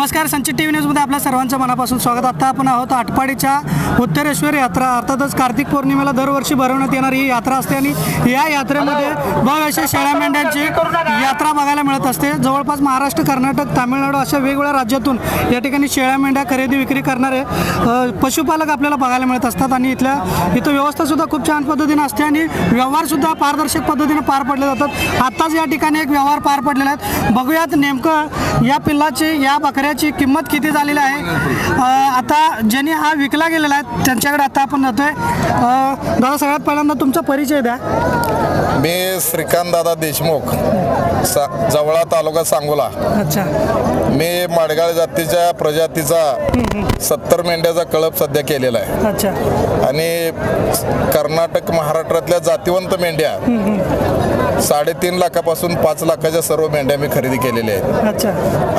नमस्कार संचित T V न्यूजमध्ये आपल्या सर्वांचं मनापासून स्वागत. आता आपण आहोत आटपाडीच्या उत्तरेश्वर यात्रा अर्थातच कार्तिक पौर्णिमेला दरवर्षी भरवण्यात येणारी ही यात्रा असते आणि या यात्रेमध्ये बघ अशा शेळ्या मेंढ्यांची यात्रा बघायला मिळत असते. जवळपास महाराष्ट्र कर्नाटक तामिळनाडू अशा वेगवेगळ्या राज्यातून या ठिकाणी शेळ्या मेंढ्या खरेदी विक्री करणारे पशुपालक आपल्याला बघायला मिळत असतात आणि इथल्या इथं व्यवस्थासुद्धा खूप छान पद्धतीने असते आणि व्यवहारसुद्धा पारदर्शक पद्धतीने पार पडले जातात. आत्ताच या ठिकाणी एक व्यवहार पार पडलेला आहे. बघूयात नेमकं या पिल्लाचे या बकऱ्याची किंमत किती झालेली आहे? आता ज्यांनी हा विकला गेलेला आहे त्यांच्याकडे आता आपण जातोय. दादा सगळ्यात पहिल्यांदा तुमचा परिचय द्या. मी श्रीकांत दादा देशमुख सा जवळा तालुका सांगोला. अच्छा. मी माडगाळ जातीच्या प्रजातीचा सत्तर मेंढ्याचा कळप सध्या केलेला आहे. अच्छा. आणि कर्नाटक महाराष्ट्रातल्या जातिवंत मेंढ्या साडेतीन लाखापासून पाच लाखाच्या सर्व मेंढ्या मी खरेदी केलेल्या आहेत. अच्छा.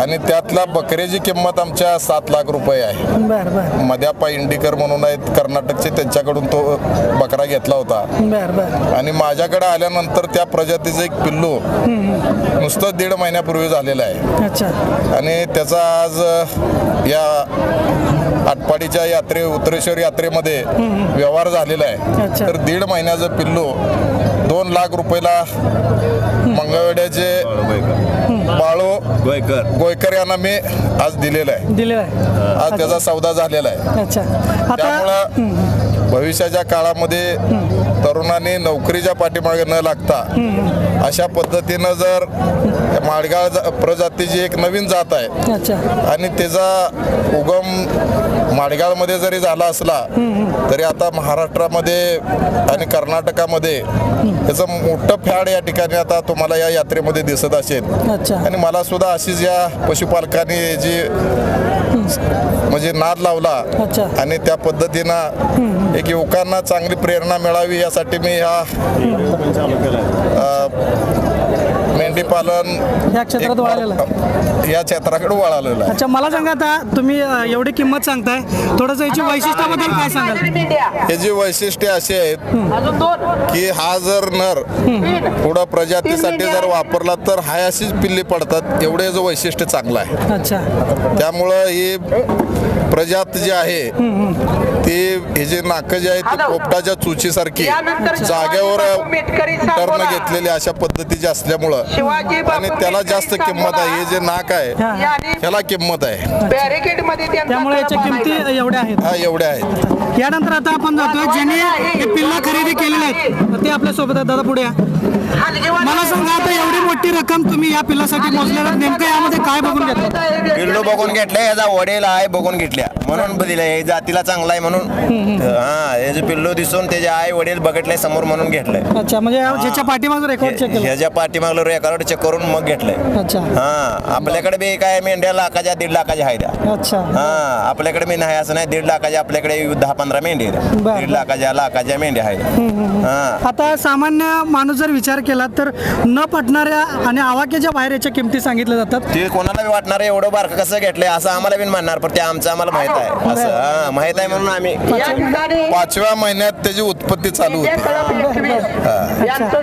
आणि त्यातला बकऱ्याची किंमत आमच्या सात लाख रुपये आहे. बरं बरं. मध्यापा इंडिकर म्हणून आहेत कर्नाटकचे त्यांच्याकडून तो बकरा घेतला होता. बरं बरं. आणि माझ्याकडे आल्यानंतर त्या प्रजातीचं एक पिल्लू नुसतं दीड महिन्यापूर्वी झालेलं आहे. आणि त्याचा आज या आटपाडीच्या यात्रे उत्तरेश्वर यात्रेमध्ये व्यवहार झालेला आहे. तर दीड महिन्याचं पिल्लू दोन लाख रुपयाला मंगळवेड्याचे बाळू गोयकर. गोयकर यांना मी आज दिलेलं आहे. दिलेलं आहे. आज त्याचा सौदा झालेला आहे. अच्छा. आता त्यामुळं भविष्याच्या काळामध्ये तरुणांनी नोकरीच्या पाठीमागे न लागता अशा पद्धतीनं जर माडगाळ जा- प्रजातीची एक नवीन जात आहे अच्छा. आणि त्याचा उगम माडगाळमध्ये जरी झाला असला तरी आता महाराष्ट्रामध्ये आणि कर्नाटकामध्ये त्याचं मोठं फॅड या ठिकाणी आता तुम्हाला या यात्रेमध्ये दिसत असेल. अच्छा. आणि मला सुद्धा अशीच या पशुपालकांनी जी म्हणजे नाद लावला अच्छा. आणि त्या पद्धतीनं एक युवकांना चांगली प्रेरणा मिळावी यासाठी मी ह्या अ, मेंढी पालन या क्षेत्रात वळालेलं आहे. या क्षेत्राकडे वळालेलं आहे. अच्छा मला सांगा आता तुम्ही अ, एवढी किंमत सांगताय. थोडंसं याची वैशिष्ट्याबद्दल काय सांगाल? हे जी वैशिष्ट्ये अशी आहेत की हा जर नर पुढं प्रजातीसाठी जर वापरला तर हाय अशीच पिल्ली पडतात. एवढे जो वैशिष्ट्य चांगलं आहे. अच्छा. त्यामुळं ही प्रजात जी आहे ती जे नाकं जे आहे ती पोपटाच्या चुचीसारखी जागेवर टर्न घेतलेली अशा पद्धतीची असल्यामुळं आणि त्याला जास्त किंमत आहे. हे जे नाक आहे हा. त्याला किंमत आहे. बॅरिकेडमध्ये त्यामुळे याच्या किमती एवढ्या आहेत. हा एवढ्या आहेत. यानंतर आता आपण जातोय ज्यांनी हे पिल्ला खरेदी केलेले आहेत. ते आपल्यासोबत आहेत. दादा पुढे या. मला सांगा आता एवढी मोठी रक्कम तुम्ही या पिल्लासाठी मोजलेला नेमकं यामध्ये काय बघून घेतलं? पिल्लू बघून घेतले याचा वडील आहे बघून घेतल्या. म्हणून दिलं हे जातीला चांगला आहे म्हणून. हा याचे पिल्लू दिसून त्याचे आई वडील बघितले समोर म्हणून घेतलंय. अच्छा म्हणजे या- ज्याच्या पाठीमागं रेकॉर्ड चेक केलं. ह्याच्या पाठीमागलं रेकॉर्ड चेक करून मग घेतलंय. अच्छा. हा आपल्याकडे बी काय मेंढ्या लाखाच्या दीड लाखाच्या आहेत त्या. अच्छा. हा आपल्याकडे मी नाही असं नाही दीड लाखाच्या आपल्याकडे दहा पंधरा मेंढी आहेत बरं. दीड लाखाच्या लाखाच्या मेंढ्या आहेत हा. आता सामान्य माणूस जर विचार केला तर न पटणाऱ्या आणि आवाक्याच्या बाहेर याच्या किमती सांगितल्या जातात. ते कोणाला वाटणार एवढं बारकं कसं घेतलंय असं आम्हाला बी म्हणणार पण ते आमचं आम्हाला माहीत आहे. असं हा. माहीत आहे म्हणून आम्ही पाचव्या महिन्यात त्याची उत्पत्ती चालू होती.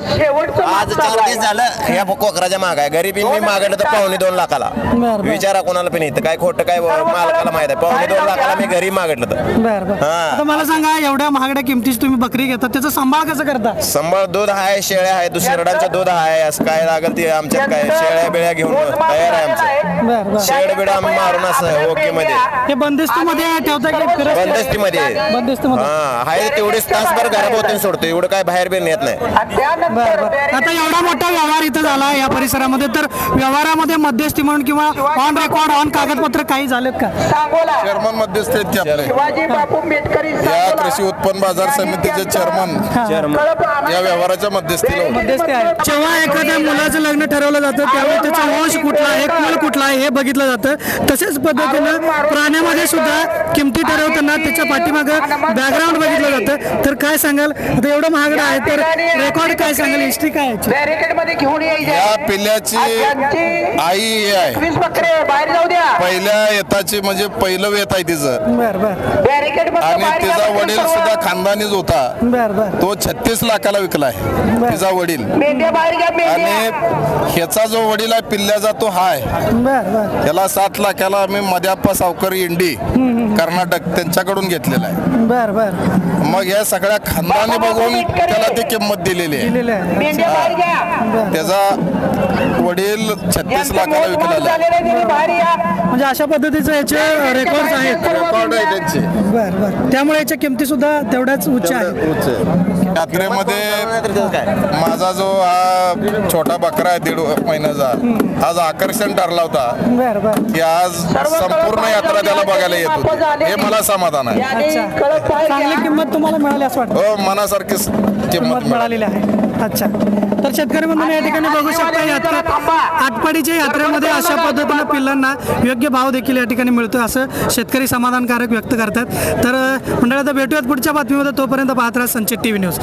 शेवटचं आज चार दिवस झालं ह्या कोकराच्या माग आहे. गरीबी मी मागवलं तर पावणे दोन लाखाला. बरं. विचारा कोणाला पण इथं काय खोटं काय मालकाला माहीत आहे. पावणे दोन लाखाला मी घरी मागितलं तर. बर बर. हा. आता मला सांगा एवढ्या महागड्या किमतीची तुम्ही बकरी घेता त्याचा सांभाळ कसं करता? संभाळ दूध आहे शेळ्या आहे दुसऱ्याचं दूध आहे असं काय लागेल ते आमच्यात काय? शेळ्या बिळ्या घेऊन तयार आहे आमचं. बर बर. शेड बिड आम्ही मारून असं ओके मध्ये हे बंदिस्तीमध्ये ठेवता की फिरत- बंदिस्तीमध्ये. बंदिस्तीमध्ये. हा आहे तेवढेच तासभर घराभोवती सोडतो एवढं काय बाहेर बी नेत नाही. बर बर. आता एवढा मोठा व्यवहार इथं झाला या परिसरामध्ये तर व्यवहारामध्ये मध्यस्थी म्हणून किंवा ऑन रेकॉर्ड ऑन कागदपत्र काही झालेत का? सांगोला. चेअरमन मध्यस्थ आहेत की आपले? शिवाजी बापू मेटकरी या कृषी उत्पन्न बाजार समितीचे चेअरमन या व्यवहाराच्या मध्यस्थीला होते. मध्यस्थी आहे. जेव्हा एखाद्या मुलाचं लग्न ठरवलं जातं त्यावेळी त्याचा वंश कुठला आहे कुल कुठला आहे हे बघितलं जातं. तसेच पद्धतीनं प्राण्यामध्ये सुद्धा किमती ठरवताना त्याच्या पाठीमागं बॅकग्राऊंड बघितलं जातं. काय सांगाल? आता एवढं महागडं आहे तर रेकॉर्ड काय सांगाल? हिस्ट्री काय आहे? याची? बॅरिकेडमध्ये घेऊन यायचे या पिल्ल्याची आई हे आहे. वीस बकरे बाहेर जाऊ द्या. पहिल्या येताची म्हणजे पहिलं वेत आहे तिचं. बर बर. बॅरिकेड आणि तिचा वडील सुद्धा खानदानीच होता. बर बर. तो छत्तीस लाखाला विकलाय तिचा वडील. मेंढ्या बाहेर घ्या मेंढ्या. आणि ह्याचा जो वडील आहे पिल्ल्याचा तो हाय बर बर. त्याला सात लाखाला आम्ही मध्याप्पा सावकर इंडी कर्नाटक त्यांच्याकडून घेतलेला आहे. बर बर. मग या सगळ्या खानदानी बघून त्याला ती किंमत दिलेली आहे. दिलेलं त्याचा वडील छत्तीस लाखाला या. म्हणजे अशा पद्धतीचे याचे रेकॉर्ड आहेत. रेकॉर्ड आहे त्यांचे. बर बर. त्यामुळे याच्या किमती सुद्धा तेवढ्याच उच्च आहेत. उच्च. यात्रेमध्ये माझा जो हा छोटा बकरा आहे दीड महिन्याचा आज आकर्षण ठरला होता बर बर. की आज संपूर्ण यात्रा त्याला बघायला येत होती. हे मला समाधान आहे. अच्छा. चांगली किंमत तुम्हाला मिळाली असं हो मनासारखीच किंमत किंमत मिळाली. मिळालेली आहे. अच्छा. तर शेतकरी बंधूंनो या ठिकाणी बघू शकता यात्रा आटपाडीच्या यात्रेमध्ये अशा पद्धतीनं पिल्लांना योग्य भाव देखील या ठिकाणी मिळतो असं शेतकरी समाधानकारक व्यक्त करतात. तर मंडळात भेटूयात पुढच्या बातमीमध्ये. तोपर्यंत पाहत राहा संचित टी व्ही न्यूज.